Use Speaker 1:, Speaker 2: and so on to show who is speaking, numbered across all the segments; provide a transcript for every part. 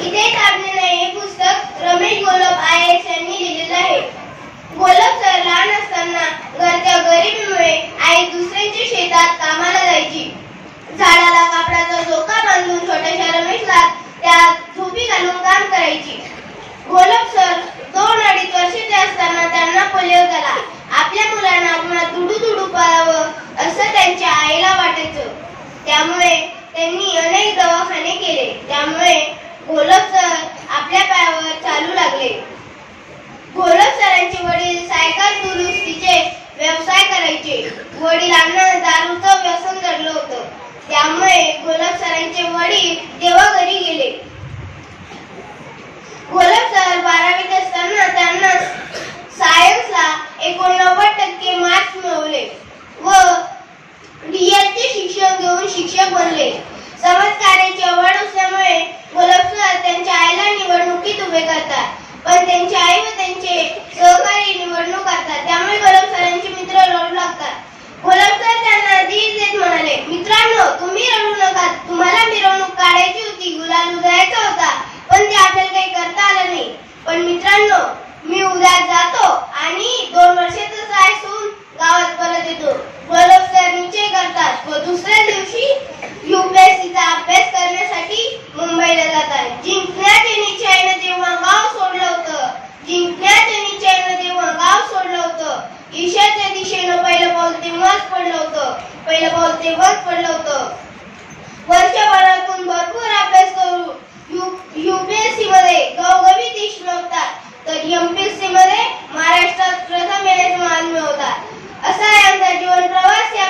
Speaker 1: इथे तारणे हे पुस्तक रमेश गोलप आय एस यांनी लिहिलेलं आहे. गोलप सर लहान असताना घरच्या गरिबीमुळे आई दुसऱ्यांच्या शेतात कामाला जायची. झाडाला कापडाचा झोका बांधून छोट्याशा रमेशला त्या झोपी घालून काम करायची. गोलप सर दोन अडीच वर्षाचे असताना त्यांना पोलिओ झाला. आपल्या मुलांना आपण दुडू दुडू पाळावं असं त्यांच्या आईला वाटायचं. त्यामुळे त्यांनी अनेक दवाखाने केले. त्यामुळे घोलप सर आपल्या पायावर चालू लागले. घोलप सरांचे वडील सायकल दुरुस्तीचे व्यवसाय करायचे. वडिलांना दारूचं व्यसन जडलं होतं. त्यामुळे गोलप सरांचे वडील देवाघरी गेले. गोलप सर बारावीत असताना त्यांना सायन्सला एकोणनव्वद टक्के मार्क्स मिळवले व डीएलचे शिक्षण घेऊन शिक्षक बनले. पण त्यांची आई व त्यांचे सहकारी निवडणूक करतात त्यामुळे पहिलं तेव्हाच पडलं होतं. पहिलं पाऊल तेव्हाच पडलं होतं. वर्षभरातून भरपूर अभ्यास करू. युपीएससी मध्ये गवगवीत देश मिळवतात तर एमपीएससी मध्ये महाराष्ट्रात प्रथम येण्याचे मान मिळवतात. असा यांचा आमचा जीवन प्रवास या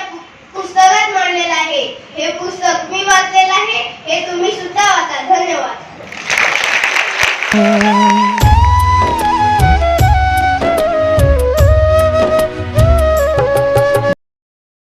Speaker 1: पुस्तकात मांडलेला आहे. हे पुस्तक मी वाचलेलं आहे. हे तुम्ही सुद्धा वाचा. धन्यवाद.